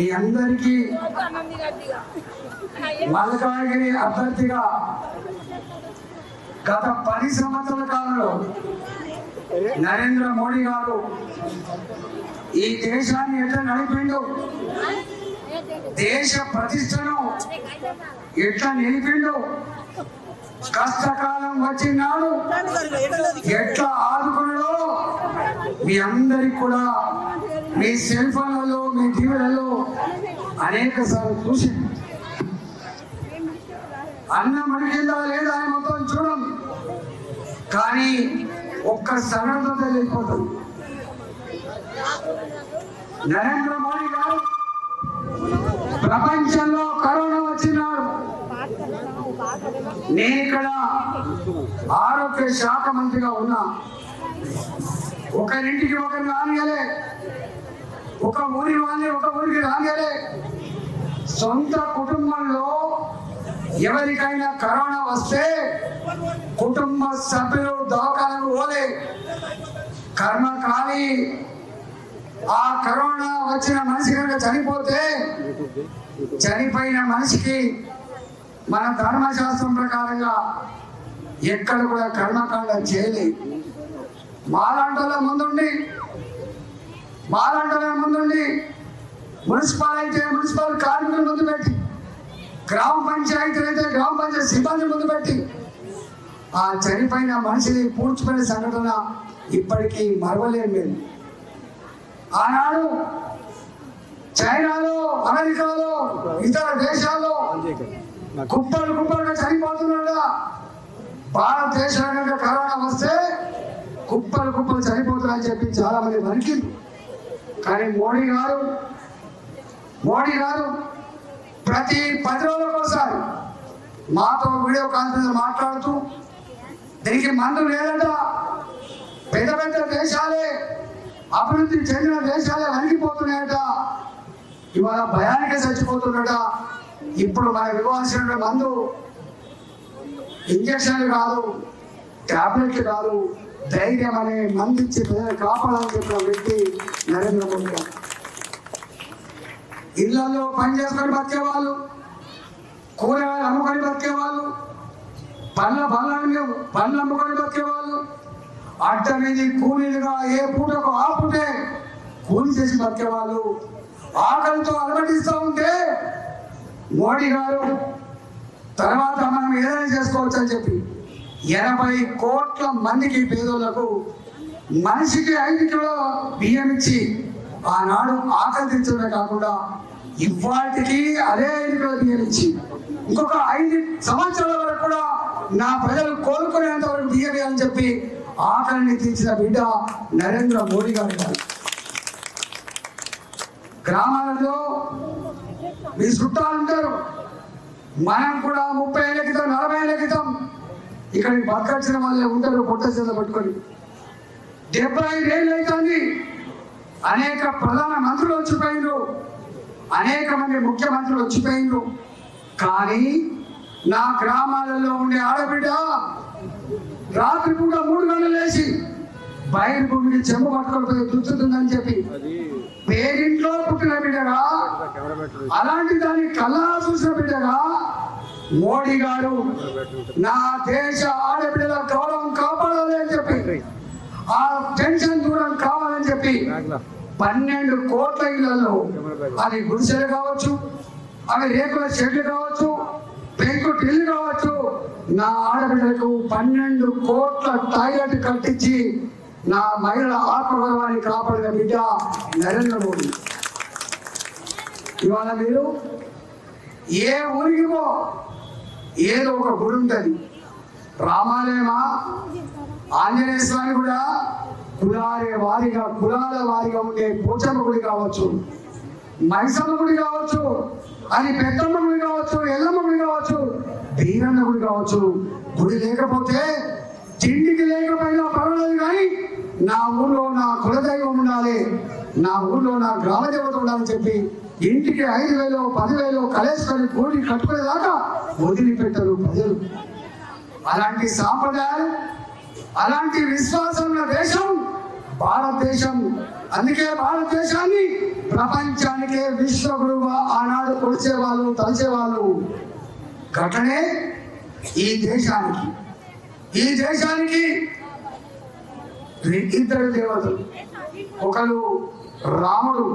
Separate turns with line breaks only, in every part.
మీ అందరికీ మల్కాగిరి అభ్యర్థిగా గత పది సంవత్సరాల కాలంలో నరేంద్ర మోడీ గారు ఈ దేశాన్ని ఎట్లా నడిపిండు? దేశ ప్రతిష్టను ఎట్లా నిలిపిండు? కష్టకాలం వచ్చినాడు ఎట్లా ఆదుకున్నాడో మీ అందరికి కూడా మీ సెల్ ఫోన్లలో మీ టీవీలలో అనేక సార్లు చూసి అన్నం అడిగిందా లేదా అని మొత్తం చూడం. కానీ ఒక్క సగటుతో తెలియకపోతుంది నరేంద్ర మోడీ గారు ప్రపంచంలో కరోనా వచ్చినాడు నేను ఇక్కడ ఆరోగ్య శాఖ మంత్రిగా ఉన్నా. ఒకరింటికి ఒకరిని రానియలే. ఒక ఊరి వాళ్ళని ఒక ఊరికి రాగలే సొంత కుటుంబంలో ఎవరికైనా కరోనా వస్తే కుటుంబ సభ్యులు దవాఖానకు పోలే. కర్మ కానీ ఆ కరోనా వచ్చిన మనిషి కనుక చనిపోతే చనిపోయిన మనిషికి మన ధర్మశాస్త్రం ప్రకారంగా ఎక్కడ కూడా కర్మకాండ చేయలేదు. మాలాంటల ముందుండి. మాలాంటల ముందుండి మున్సిపల్ అయితే మున్సిపల్ కార్మికులు ముందు పెట్టి గ్రామ పంచాయతీలు అయితే గ్రామ పంచాయతీ సిబ్బంది ముందు పెట్టి ఆ చనిపోయిన మనిషిని పూడ్చుకునే సంఘటన ఇప్పటికీ మరవలేము మేము. ఆనాడు చైనాలో అమెరికాలో ఇతర దేశాల్లో కుప్పలు కుప్పలుగా చనిపోతున్నాడా? భారతదేశంలో కరోనా వస్తే కుప్పలు కుప్పలు చనిపోతున్నాయని చెప్పి చాలా మంది వణికింది కానీ మోడీ గారు మోడీ గారు ప్రతి పది రోజులకు ఒకసారి మాతో వీడియో కాన్ఫరెన్స్ మాట్లాడుతూ దీనికి మందు లేదట. పెద్ద పెద్ద దేశాలే అభివృద్ధి చెందిన దేశాలే వణికిపోతున్నాయట. ఇవాళ భయానికి చచ్చిపోతున్నట ఇప్పుడు మనకు ఇవ్వాల్సిన మందు ఇంజక్షన్లు కాదు టాబ్లెట్లు కాదు ధైర్యం అనే మందు ఇచ్చి ప్రజలు కాపాడాలని చెప్పిన వ్యక్తి నరేంద్ర మోడీ గారు. ఇళ్ళలో పని చేసుకొని బతికే వాళ్ళు కూరగాయలు అమ్ముకొని బతికే వాళ్ళు పండ్ల పండ్లు అమ్ముకొని బతికేవాళ్ళు అడ్డ మీద కూలీలుగా ఏ పూటకు ఒక పూటే కూలి చేసి బతికేవాళ్ళు ఆకలితో అలమటిస్తూ ఉంటే మోడీ గారు తర్వాత మనం ఏదైనా చేసుకోవచ్చు అని చెప్పి ఎనభై కోట్ల మందికి పేదోళ్ళకు మనిషికి ఐదు కిలో బియ్యం ఇచ్చి ఆనాడు ఆకలి తీర్చడమే కాకుండా ఇవాటికి అదే ఐదు కిలో బియ్యం ఇచ్చి ఇంకొక ఐదు సంవత్సరాల వరకు కూడా నా ప్రజలు కోలుకునేంత వరకు బియ్యం ఇవ్వాలని చెప్పి ఆకలిని తీర్చిన బిడ్డ నరేంద్ర మోడీ గారు గారు. గ్రామాలలో మీ చుట్టాలు ఉంటారు మనం కూడా ముప్పై ఏళ్ళ క్రితం నలభై ఏళ్ళ క్రితం ఇక్కడ బతకాల్సిన వాళ్ళే ఉంటారు పొట్ట చేత పట్టుకొని. డెబ్బై ఐదేళ్ళు అవుతుంది అనేక ప్రధాన మంత్రులు వచ్చిపోయిండ్రు. అనేక మంది ముఖ్యమంత్రులు వచ్చిపోయిండ్రు. కానీ నా గ్రామాలలో ఉండే ఆడబిడ్డ రాత్రి పూట మూడు గంటలు లేచి బయట భూమికి చెంబు పట్టుకొని దుచ్చుతుందని చెప్పి పేరింట్లో పుట్టిన బిడ్డగా అలాంటి దాన్ని కళ్ళా చూసిన బిడ్డగా మోడీ గారు నా దేశ ఆడపిల్లల గౌరవం కాపాడాలి అని చెప్పి ఆ టెన్షన్ దూరం కావాలని చెప్పి పన్నెండు కోట్ల ఇళ్ళలో అది గుడిసెలు కావచ్చు అవి రేకుల షెడ్లు కావచ్చు పెంకు టిల్లు కావచ్చు నా ఆడబిడ్డలకు పన్నెండు కోట్ల టాయిలెట్ కట్టించి నా మహిళల ఆత్మగౌరవాన్ని కాపాడిన బిడ్డ నరేంద్ర మోడీ. ఇవాళ మీరు ఏ ఊరికి పో ఏదో ఒక గుడి ఉంటుంది. రామాలయమా? ఆంజనేయ స్వామి కూడా కులాలే వారిగా కులాల వారిగా ఉండే పోచమ్మ గుడి కావచ్చు మైసమ్మ గుడి కావచ్చు అది పెద్దమ్మ గుడి కావచ్చు ఎల్లమ్మ గుడి కావచ్చు బీరన్న గుడి కావచ్చు. గుడి లేకపోతే తిండికి లేకపోయినా పర్వాలేదు కానీ నా ఊళ్ళో నా కులదైవం ఉండాలి నా ఊళ్ళో నా గ్రామ దేవత ఉండాలని చెప్పి ఇంటికి ఐదు వేలు పదివేలు కలేసుకొని కూడి కట్టుకునేదాకా వదిలిపెట్టరు ప్రజలు. అలాంటి సాంప్రదాయాలు అలాంటి విశ్వాసం ఉన్న దేశం భారతదేశం. అందుకే భారతదేశాన్ని ప్రపంచానికే విశ్వగురువుగా ఆనాడు కొలిచేవాళ్ళు తలిచేవాళ్ళు. ఘటనే ఈ దేశానికి. ఈ దేశానికి ఇద్దరు దేవతలు. ఒకరు రాముడు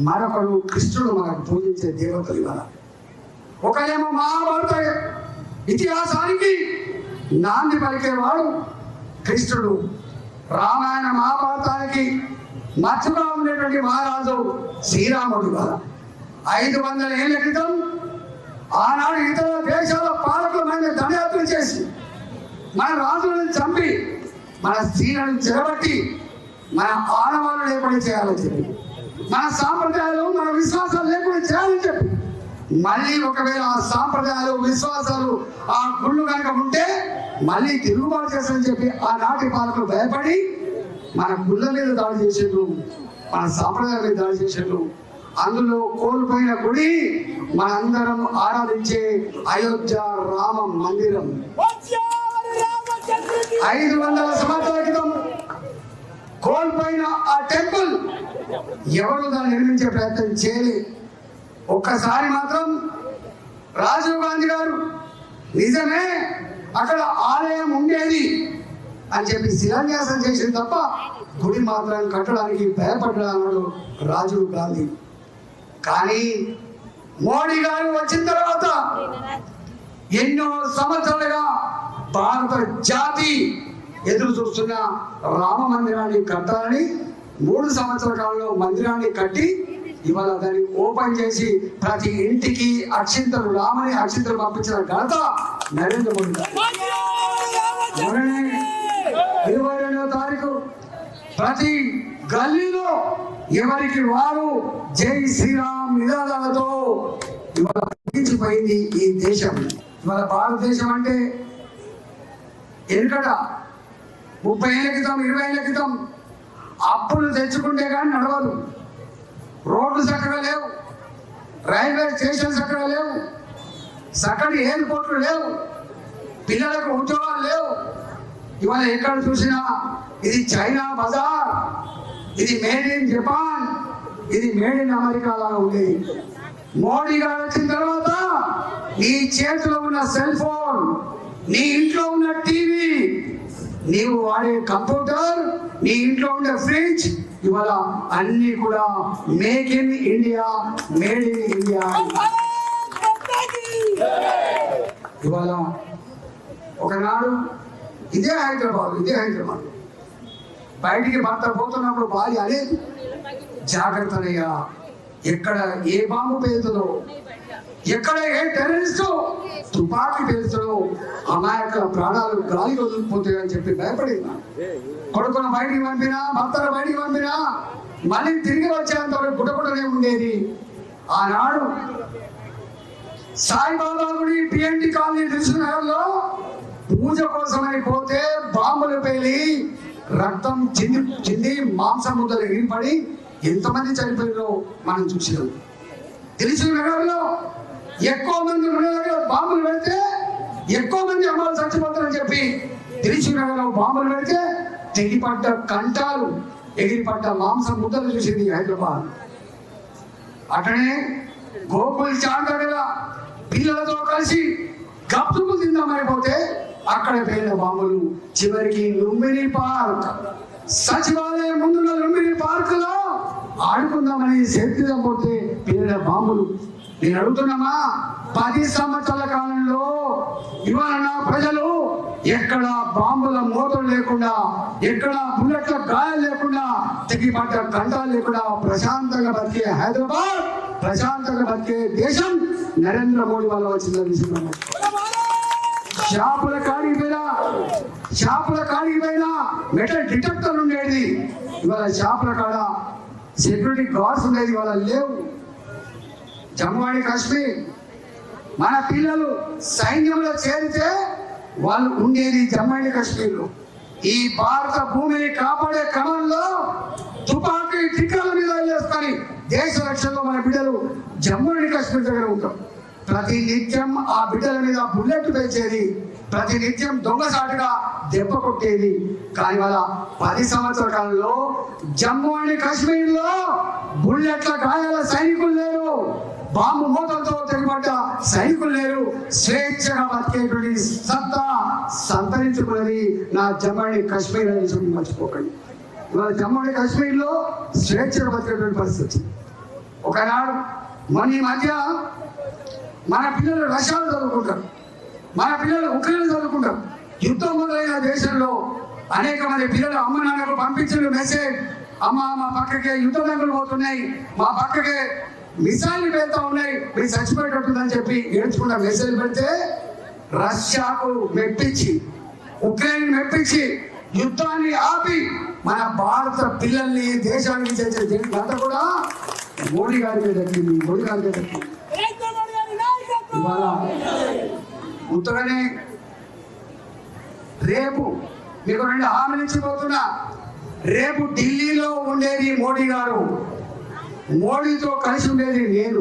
మరొకరు కృష్ణుడు మనకు పూజించే దేవతలు ఇవాళ. ఒకరేమో మహాభారత ఇతిహాసానికి నాంది పలికేవాడు కృష్ణుడు. రామాయణ మహాభారతానికి మధ్యలో ఉండేటువంటి మహారాజు శ్రీరాముడు ఇవాళ. ఐదు వందల ఏళ్ళ క్రితం ఆనాడు ఇతర దేశాల పాలకులమైన మీద దండయాత్ర చేసి మన రాజులను చంపి మన స్త్రీలను చెరబట్టి మన ఆడవాళ్ళు లేకుండా చేయాలని చెప్పి. మన సాంప్రదాయాలు మన విశ్వాసాలు లేకుండా చేయాలని చెప్పి. మళ్ళీ ఒకవేళ ఆ సాంప్రదాయాలు విశ్వాసాలు ఆ గుళ్ళు కనుక ఉంటే మళ్ళీ తిరుగుబాటు చేస్తారని చెప్పి ఆనాటి పాలకులు భయపడి మన గుళ్ళ మీద దాడి చేసేట్లు మన సాంప్రదాయాల మీద దాడి చేసేట్లు అందులో కోల్పోయిన గుడి మనందరం ఆరాధించే అయోధ్య రామ మందిరం. ఐదు వందల సంవత్సరాల క్రితం కోల్పోయిన ఆ టెంపుల్ ఎవరు దాన్ని నిర్మించే ప్రయత్నం చేయలే. ఒక్కసారి మాత్రం రాజీవ్ గాంధీ గారు నిజమే అక్కడ ఆలయం ఉండేది అని చెప్పి శిలాన్యాసం చేసింది తప్ప గుడి మాత్రం కట్టడానికి భయపడ్డాడు రాజీవ్ గాంధీ. కానీ మోడీ గారు వచ్చిన తర్వాత ఎన్నో సంవత్సరాలుగా భారత జాతి ఎదురు చూస్తున్న రామ మందిరాన్ని కట్టాలని మూడు సంవత్సరాల కాలంలో మందిరాన్ని కట్టి ఇవాళ దాన్ని ఓపెన్ చేసి ప్రతి ఇంటికి అక్షింతలు రామని అక్షింతలు పంపించిన ఘనత నరేంద్ర మోడీ ఇరవై రెండవ తారీఖు ప్రతి గల్లీలో ఎవరికి వారు జై శ్రీరామ్ నినాదాలతో ఇవాళ ఈ దేశం. ఇవాళ భారతదేశం అంటే ఎనుకట ముప్పై ఏళ్ళ క్రితం ఇరవై ఏళ్ళ క్రితం అప్పులు తెచ్చుకుంటే కానీ నడవదు. రోడ్లు చక్కగా లేవు. రైల్వే స్టేషన్ చక్కగా లేవు. చక్కటి ఎయిర్పోర్ట్లు లేవు. పిల్లలకు ఉద్యోగాలు లేవు. ఇవాళ ఎక్కడ చూసినా ఇది చైనా బజార్ ఇది మేడ్ ఇన్ జపాన్ ఇది మేడ్ ఇన్ అమెరికా లాగా ఉండేది మోడీ గారు వచ్చిన తర్వాత నీ చేతిలో ఉన్న సెల్ ఫోన్ నీ ఇంట్లో ఉన్న టీవీ నీవు వాడే కంప్యూటర్ నీ ఇంట్లో ఉండే ఫ్రిడ్జ్ ఇవాళ అన్ని కూడా make in India made in India. ఇవాళ ఒకనాడు ఇదే హైదరాబాద్ ఇదే హైదరాబాద్. బయటికి భర్త పోతున్నప్పుడు భార్య అనేది జాగ్రత్తనయ్యా. ఎక్కడ ఏ బాంబు పేలుతుందో ఎక్కడ ఏ టెర్రరిస్టు? తుపాకీ పేలుతుందో అమాయక ప్రాణాలు గాలి వదిలిపోతాయని చెప్పి భయపడి కొడుకును బయటికి పంపినా భర్తను బయటికి పంపినా మళ్ళీ తిరిగి వచ్చేంత వరకు గుటగుటనే ఉండేది. ఆనాడు సాయిబాబా గుడి పిఎన్టీ కాలనీ దిల్సునగర్లో పూజ కోసమని పోతే బాంబులు పేలి రక్తం చెంది చెంది మాంసం ముద్దలు ఎగిరిపడి ఎంతమంది చనిపోయారో మనం చూసినాం. దిల్సునగర్లో ఎక్కువ మంది ఉన్న దగ్గర బాంబులు పెడితే ఎక్కువ మంది అమ్మాయిలు చచ్చిపోతారని చెప్పి దిల్సునగర్లో బాంబులు పెడితే తెగిపడ్డ కంటాలు ఎగిరిపడ్డ మాంసం ముద్దలు చూసింది హైదరాబాద్. అటనే గోకుల్ చాట్ దగ్గర పిల్లలతో కలిసి గప్పులు తిందామని పోతే అక్కడ పేరిన బాంబులు చివరికి లుంబిని పార్క్. సచివాలయం ముందున్న లుంబిని పార్క్లో ఆడుకుందామని శక్తి పోతే పేరిన బాంబులు నేను అడుగుతున్నామా? పది సంవత్సరాల కాలంలో ఇవాళ నా ప్రజలు ఎక్కడ బాంబుల మూతలు లేకుండా ఎక్కడ బుల్లెట్ల గాయాలు లేకుండా తిరిగిపడ్డ కంటాలు లేకుండా ప్రశాంతంగా బతికే హైదరాబాద్ ప్రశాంతంగా బతికే దేశం నరేంద్ర మోడీ వల్ల వచ్చిందని షాపుల కాడికి పోయినా షాపుల కాడికి పోయినా మెటల్ డిటెక్టర్ ఉండేది. ఇవాళ షాపుల కాడ సెక్యూరిటీ గార్డ్స్ ఉండేది ఇవాళ లేవు. జమ్మూ అండ్ కాశ్మీర్. మన పిల్లలు సైన్యంలో చేరితే వాళ్ళు ఉండేది జమ్మూ అండ్ కాశ్మీర్లో. ఈ భారత భూమిని కాపాడే క్రమంలో తుపాకీ టిక్కల మీద వేసుకొని దేశ రక్షణలో మన బిడ్డలు జమ్మూ అండ్ కాశ్మీర్ దగ్గర ఉంటాం ప్రతి నిత్యం ఆ బిడ్డల మీద బుల్లెట్ పేల్చేది ప్రతి నిత్యం దొంగసాటుగా దెబ్బ కొట్టేది. కానీ వాళ్ళ పది సంవత్సరాల కాలంలో జమ్మూ అండ్ కాశ్మీర్లో బుల్లెట్ల గాయాల సైనికులు లేరు. బాంబు మూతలతో తెగబడ్డ సైనికులు లేరు. స్వేచ్ఛగా బతికేటువంటి సత్తా సంతరించుకున్నది నా జమ్మడి కాశ్మీర్ అని చెప్పి మర్చిపోకండి. ఇవాళ జమ్మడి అండ్ కాశ్మీర్లో స్వేచ్ఛగా బతికేటువంటి పరిస్థితి. వచ్చింది ఒకనాడు మన ఈ మధ్య మన పిల్లలు రష్యాలు చదువుకుంటారు. మన పిల్లలు ఉక్రెయిన్ చదువుకుంటారు. యుద్ధం మొదలైన దేశంలో అనేక మంది పిల్లలు అమ్మ నాన్నకు పంపించిన మెసేజ్ అమ్మ మా పక్కకే యుద్ధ దండలు పోతున్నాయి. మా పక్కకే మిసైల్ వెళ్తా ఉన్నాయి. మీరు చచ్చిపోయేటట్టుందని చెప్పి ఏడ్చుకున్న మెసేజ్ పెడితే రష్యాకు మెప్పించి ఉక్రెయిన్ మెప్పించి యుద్ధాన్ని ఆపి మన భారత పిల్లల్ని దేశానికి చేసే అంతా కూడా మోడీ గారి మీద మోడీ దక్కింది
మోడీ గారి నాయకత్వం
ఇవాళ ఉత్తగానే రేపు మీకు రెండు హామీలు ఇచ్చిపోతున్నా. రేపు ఢిల్లీలో ఉండేది మోడీ గారు. మోడీతో కలిసి ఉండేది నేను.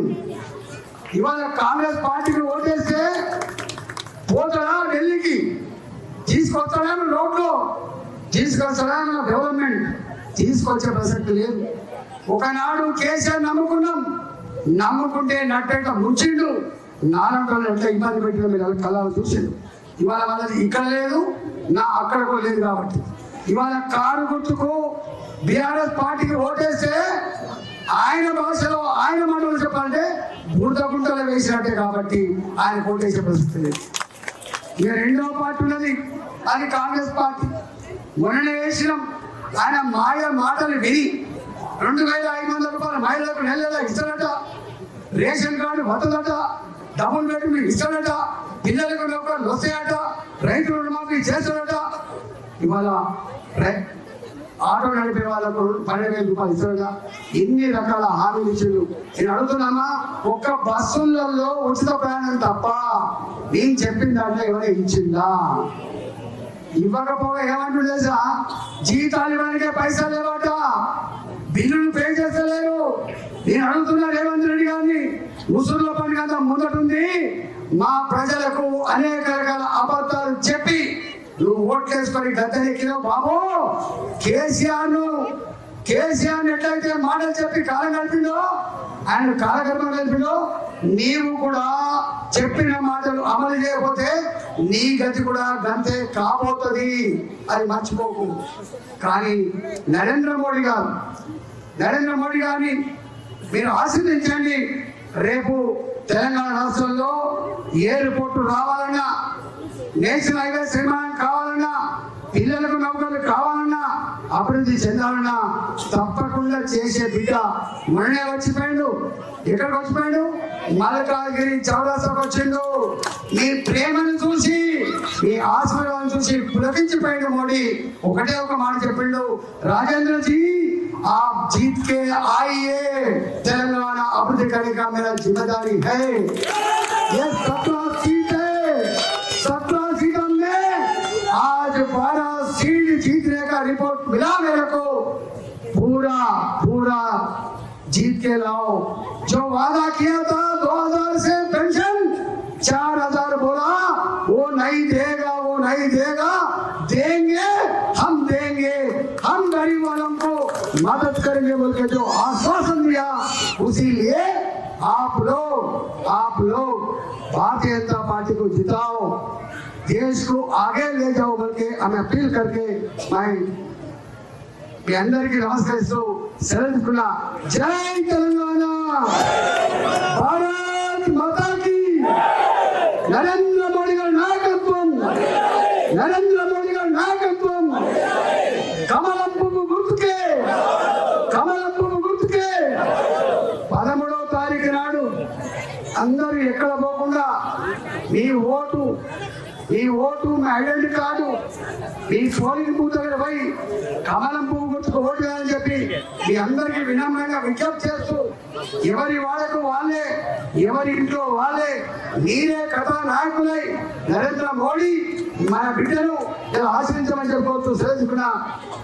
ఇవాళ కాంగ్రెస్ పార్టీకి ఓటేస్తే పోతాడా ఢిల్లీకి? తీసుకొస్తాడా రోడ్లో. తీసుకొస్తాడా డెవలప్మెంట్ తీసుకొచ్చే ప్రసక్తి లేదు. ఒకనాడు కేసీఆర్ నమ్ముకున్నాం. నమ్ముకుంటే నట్టేట ముంచిండు నాలుగు ఎట్లా ఇబ్బంది పెట్టిన మీరు కళ్ళలో చూసిండు ఇవాళ వాళ్ళది ఇక్కడ లేదు నా అక్కడ కూడా లేదు కాబట్టి. ఇవాళ కారు గుర్తుకు బీఆర్ఎస్ పార్టీకి ఓటేస్తే ఆయన భాషలో ఆయన మాటలు చెప్పాలంటే బురద గుంటలు వేసినట్టే కాబట్టి ఆయన ఓటేసే పరిస్థితి లేదు. ఇక రెండో పార్టీ ఉన్నది అది కాంగ్రెస్ పార్టీ. మొన్ననే వేసినాం ఆయన మాయ మాటలు విని రెండు వేల ఐదు వందల రూపాయలు మహిళలకు నెల ఇస్తాడట రేషన్ కార్డు వద్దదట డబుల్ బెడ్రూమ్ ఇస్తాడట పిల్లలకు నౌకర్లు వస్తాయట రైతు రుణమాఫీ చేస్తాడట ఇవాళ ఆటో నడిపే వాళ్ళకు పన్నెండు వేల రూపాయలు ఇస్తాడట ఎన్ని రకాల హామీలు ఇచ్చిండు నేను అడుగుతున్నామా ఒక్క బస్సులలో ఉచిత ప్రయాణం తప్ప నేను చెప్పిన దాంట్లో ఎవరైనా ఇచ్చిందా ఇవ్వకపోగా ఏమంటుంది తెలుసా? జీతాలు ఇవ్వడానికే పైసలు లేవట. బిల్లులు పే చేస్తలేరు. నేను అడుగుతున్నా రేవంత్ రెడ్డి గారిని. ముసుగుల పని కదా ముందటుంది మా ప్రజలకు అనేక రకాల అబద్ధాలు చెప్పి నువ్వు ఓట్లేసుకొని గద్దెనెక్కినావు బాబు. కేసీఆర్ను కేసీఆర్ ఎట్లయితే మాటలు చెప్పి కాలం గడిపిందో ఆయన కాలకర్మ గడిపిందో నీవు కూడా చెప్పిన మాటలు అమలు చేయకపోతే నీ గతి కూడా గంతే కాబోతుంది. అది మర్చిపోకు. కానీ నరేంద్ర మోడీ గారు నరేంద్ర మోడీ గారిని మీరు ఆశీర్వదించండి రేపు తెలంగాణ రాష్ట్రంలో ఎయిర్పోర్ట్ రావాలన్నా నేషనల్ హైవేస్ నిర్మాణం కావాలన్నా పిల్లలకు నౌకలు కావాలన్నా అభివృద్ధి చెందాలన్నా తప్పకుండా చేసే బిడ్డ మొన్నే వచ్చిపోయాడు ఎక్కడికి వచ్చిపోయాడు మల్కాగిరి చౌరాసాకు వచ్చిండు మీ ప్రేమను చూసి మీ ఆశీర్వాదం చూసి పులకించిపోయాడు మోడీ ఒకటే ఒక మాట చెప్పిండు రాజేంద్ర జీ आप जीत के आइए तेलंगाना अभिवृद्धि करने का मेरा जिम्मेदारी है आश्वासन दिया उसी लिए आप लोग आप लोग भारतीय जनता पार्टी को जिताओ देश को आगे ले जाओ बोल के हमें अपील करके मैं మీ అందరికీ నమస్కరిస్తూ సెలవు తీసుకున్నా జై తెలంగాణ భారత్ అందరూ ఎక్కడ పోకుండా మీ ఓటు మీ ఓటు మీ ఐడెంటిటీ కార్డు మీ పోలింగ్ బూత్ దగ్గర పోయి కమలం పువ్వు గుర్తుకు ఓటు వేయాలని చెప్పి మీ అందరికీ వినమ్రంగా విజ్ఞప్తి చేస్తూ ఎవరి వాళ్ళకు వాళ్ళే ఎవరి ఇంట్లో వాళ్ళే మీరే కథా నాయకులై నరేంద్ర మోడీ మన బిడ్డను ఆశ్రయించమని చెప్పుకోవచ్చు. శ్రేష్ఠుకున్న